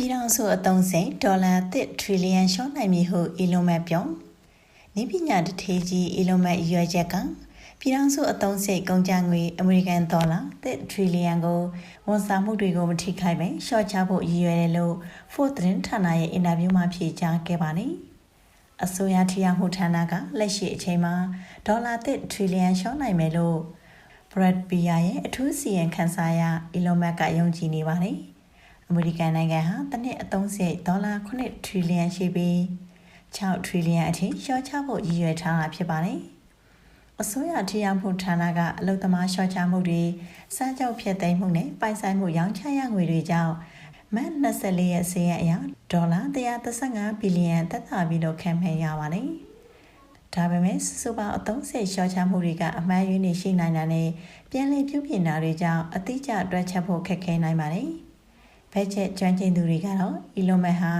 ပြည်ထောင်စုအသုံးစိတ်ဒေါ်လာတစ်ထရီလီယံရှော့နိုင်မည်ဟုအီလွန်မတ်ပြောနေပညာတထေးကြီးအီလွန်မတ်ရွေချက်ကပြည်ထောင်စုအသုံးစိတ်ကုန်ကျငွေအမေရိကန်ဒေါ်လာတစ်ထရီလီယံကိုဝန်ဆောင်မှုတွေကိုမထိခိုက်ပဲရှော့ချဖို့ရည်ရွယ်တယ်လို့ Fourth သတင်းဌာနရဲ့အင်တာဗျူးမှာဖြေကြားခဲ့ပါတယ်အစိုးရထိရောက်မှုဌာနကလက်ရှိအချိန်မှာဒေါ်လာတစ်ထရီလီယံရှော့နိုင်မယ်လို့ Brad Beer ရဲ့အထူးစီရင်ခန်းစားရ Elon Musk ကယုံကြည်နေပါတယ်။ အမေရိကန်နိုင်ငံဟာတစ်နှစ်အသုံးစရိတ်ဒေါ်လာ9ထရီလီယံရှိပြီး6ထရီလီယံအထိလျှော့ချဖို့ရည်ရွယ်ထားတာဖြစ်ပါတယ်။အစိုးရထိရောက်မှုဌာနကအလုသမားလျှော့ချမှုတွေစမ်းကြောက်ဖြစ်သိမ်းမှုနဲ့ပိုင်ဆိုင်မှုရောင်းချရငွေတွေကြောင့်မတ်24ရက်စီးရင်အရဒေါ်လာ135ဘီလီယံသက်သာပြီးတော့ခံမှန်းရပါတယ်။ဒါပေမဲ့စုပေါင်းအသုံးစိတ်လျှော့ချမှုတွေကအမှန်ရင်းနေရှိနိုင်တာနဲ့ပြန်လည်ပြုပြင်တာတွေကြောင့်အတိအကျတွက်ချက်ဖို့ခက်ခဲနိုင်ပါတယ်။ ဘက်ချက်ကျွမ်းကျင်သူတွေကတော့ Elon Musk ဟာ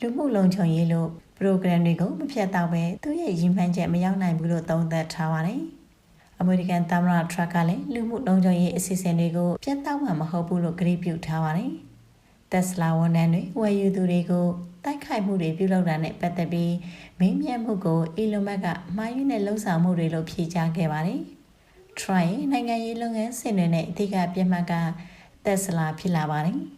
လူမှုလုံခြုံရေးလို့ program တွေကိုမဖြတ်တော့ပဲသူ့ရဲ့ရည်မှန်းချက်မရောက်နိုင်ဘူးလို့သုံးသပ်ထားပါတယ်။အမေရိကန်သမ္မတထရက်ကလည်းလူမှုလုံခြုံရေးအစီအစဉ်တွေကိုပြတ်တောက်မှာမဟုတ်ဘူးလို့ကြေညာထားပါတယ်။ Tesla ဝန်ထမ်းတွေဝယ်ယူသူတွေကိုတိုက်ခိုက်မှုတွေပြုလုပ်တာနဲ့ပတ်သက်ပြီးမင်းမြတ်မှုကို Elon Musk ကမှားယွင်းတဲ့လှုံ့ဆော်မှုတွေလို့ဖြေကြားခဲ့ပါတယ်။ Try နိုင်ငံရေးလုပ်ငန်းစဉ်တွေနဲ့အဓိကပြမှတ်က Tesla ဖြစ်လာပါတယ်။